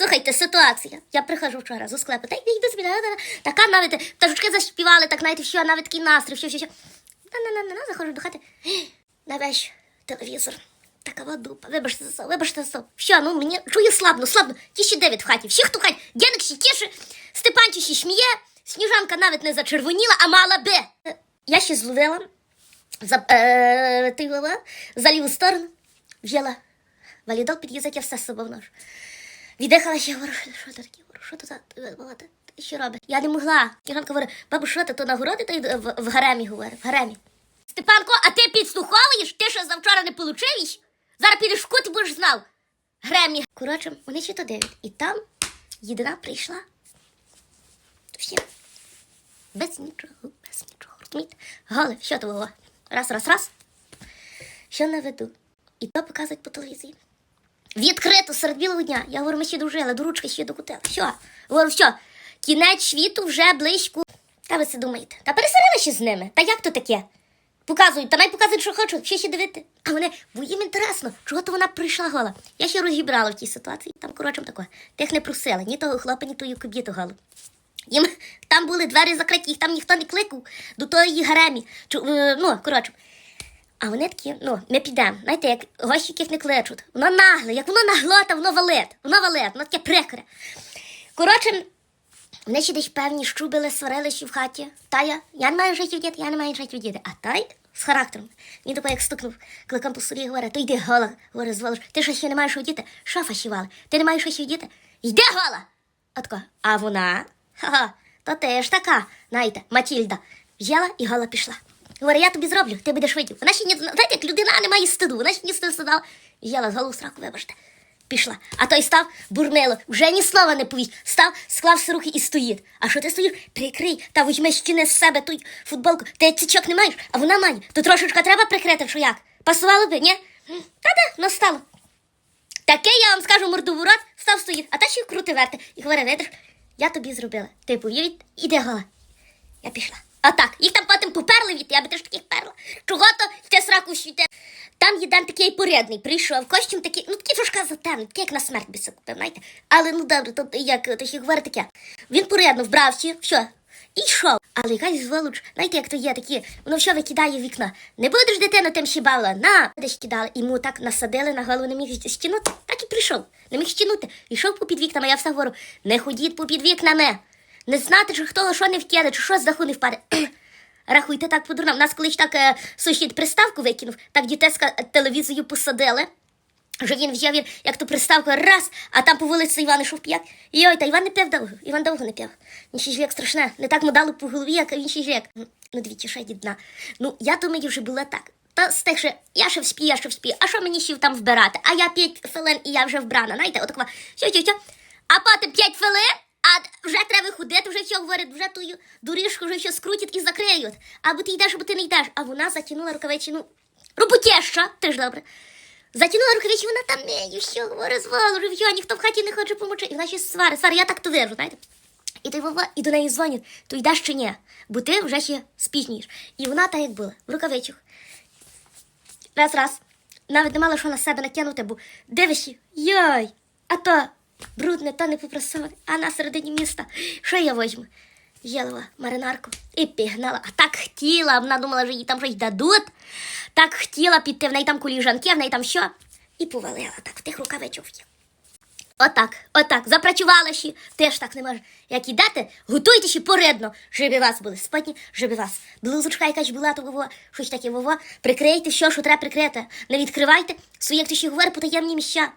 Слухайте, ситуація. Я приходжу вчора з склепу, та йди собі, така навіть пташечки заспівали, так знаєте, що навіть такий настрій, що, що, що. На, на, на, на, заходжу до хати. На весь телевізор. Така дупа. Вибачте за вибачте за. Що, ну мені чую слабно, слабно. Ті ще дев'ять в хаті. Всі, хто хаті. Геник ще тіше, Степанчик ще сміє, Сніжанка навіть не зачервоніла, а мала би. Я ще зловила за, е, ти за ліву сторону, взяла валідол під язик, я все з собою вношу. Віддихала ще, говорю, що, таке, що це за е, ти що робиш? Я не могла. Кіранка говорить, бабу, що ти, то на городі, то й в, в гаремі, говорить, в гаремі. Степанко, а ти підслуховуєш? Ти що завчора не получив? Зараз підеш в кут і будеш знав. Гремі. Коротше, вони ще то дивлять. І там єдина прийшла. Всі. Без нічого, без нічого. Розумієте? Голе, що то було? Раз, раз, раз. Що на виду? І то показують по телевізії. Відкрито серед білого дня. Я говорю, ми ще дружили, до ручки ще докутили. Що? Говорю, що? Кінець світу вже близько. Та ви це думаєте? Та пересерили ще з ними. Та як то таке? Показують, та най показують, що хочуть, ще ще дивити. А вони, бо їм інтересно, чого то вона прийшла гола. Я ще розібрала в тій ситуації. Там, коротше, таке. Тих не просили, ні того хлопа, ні тою кобіту голу. Їм там були двері закриті, їх там ніхто не кликав до тої гаремі. Чу, е, ну, коротше. А вони такі, ну, ми підемо. Знаєте, як гості не кличуть. Воно нагле, як воно наглота, воно валить. Воно валить, воно таке прикре. Коротше, вони ще десь певні щубили, сварилися в хаті. Та я, я не маю життя діти, я не маю життя в діти. А той з характером. Він такий, як стукнув кликом по столі і говорить, то йди гола, говорить, звалиш. Ти що ще не маєш одіти? Що фашівали? Ти не маєш щось одіти? Йди гола! Така, а вона? Ха-ха, то теж така, знаєте, Матільда. Взяла і гола пішла. Говорить, я тобі зроблю, ти будеш видів. Вона ще не, знаєте, як людина не має стиду, вона ще стиду стидала. Взяла з голу страху, вибачте. Пішла. А той став, бурнило, вже ні слова не повість. Став, склався руки і стоїть. А що ти стоїш? Прикрий, та візьми щини з себе ту футболку. Ти цічок не маєш, а вона має. То трошечка треба прикрити, що як? Пасувало би, ні? Та де, настало. Таке я вам скажу мордоворот, став стоїть, а та ще й крути верте. І говорить, видиш, я тобі зробила. Ти повірить, іде гола. Я пішла. А так, їх там потім поперли від, я би теж таких перла. Чого то йте сраку світе. Там єдан такий порядний, прийшов, костюм такий, ну такий трошки затемний, такий як на смерть би се купив, знаєте. Але ну добре, то як то ще говорить таке. Він порядно вбрався, все, і йшов. Але якась зволоч, знаєте, як то є такі, воно все викидає в вікно. Не будеш дитину тим щібала, на, десь кидали. Йому так насадили на голову, не міг стінути, так і прийшов. Не міг стінути. Йшов попід вікнами, я все говорю, не ходіть попід вікнами. Не знати, чи хто що не вкине, чи що з даху не впаде. Рахуйте так подурно. У нас колись так е, сусід приставку викинув, так дітеска телевізію посадили. Що він взяв, він, як ту приставку, раз, а там по вулиці Іван ішов п'ять. Йой, та Іван не пив довго, Іван довго не пив. Він ще жлек страшне, не так му дало по голові, як він ще жлек. Ну, двічі ще дідна. Ну, я думаю, вже було так. Та з тих, що я ще вспію, я ще вспію, а що мені ще там вбирати? А я п'ять хвилин і я вже вбрана, знаєте, отакова, що, що, що. А потім п'ять хвилин, а вже треба виходити, говорять, вже ту доріжку вже що скрутять і закриють. Або ти йдеш, або ти не йдеш. А вона затягнула рукавичі, ну, роботєща, ти ж добре. Затягнула рукавичі, вона там нею, що говорить, звалу, жив'я, ніхто в хаті не хоче помочи. І вона ще свари, свари, я так то вижу, знаєте. І ти Вова, і до неї дзвонять, то йдеш чи ні, бо ти вже ще спізнюєш. І вона так як була, в рукавичах. Раз, раз. Навіть не мала що на себе накинути, бо дивишся, йой, а то брудне, то не попросили, а на середині міста. Що я возьму? Єлова маринарку і пігнала. А так хотіла, вона думала, що їй там щось дадуть. Так хотіла піти, в неї там коліжанки, в неї там що. І повалила так в тих рукавичок. Отак, отак, запрацювала ще, теж так не може. Як ідете, готуйте ще порядно, щоб у вас були спатні, щоб вас блузочка якась була, то вово, щось таке вово, прикрийте все, що треба прикрити. Не відкривайте свої, як ти ще говорить, потаємні місця.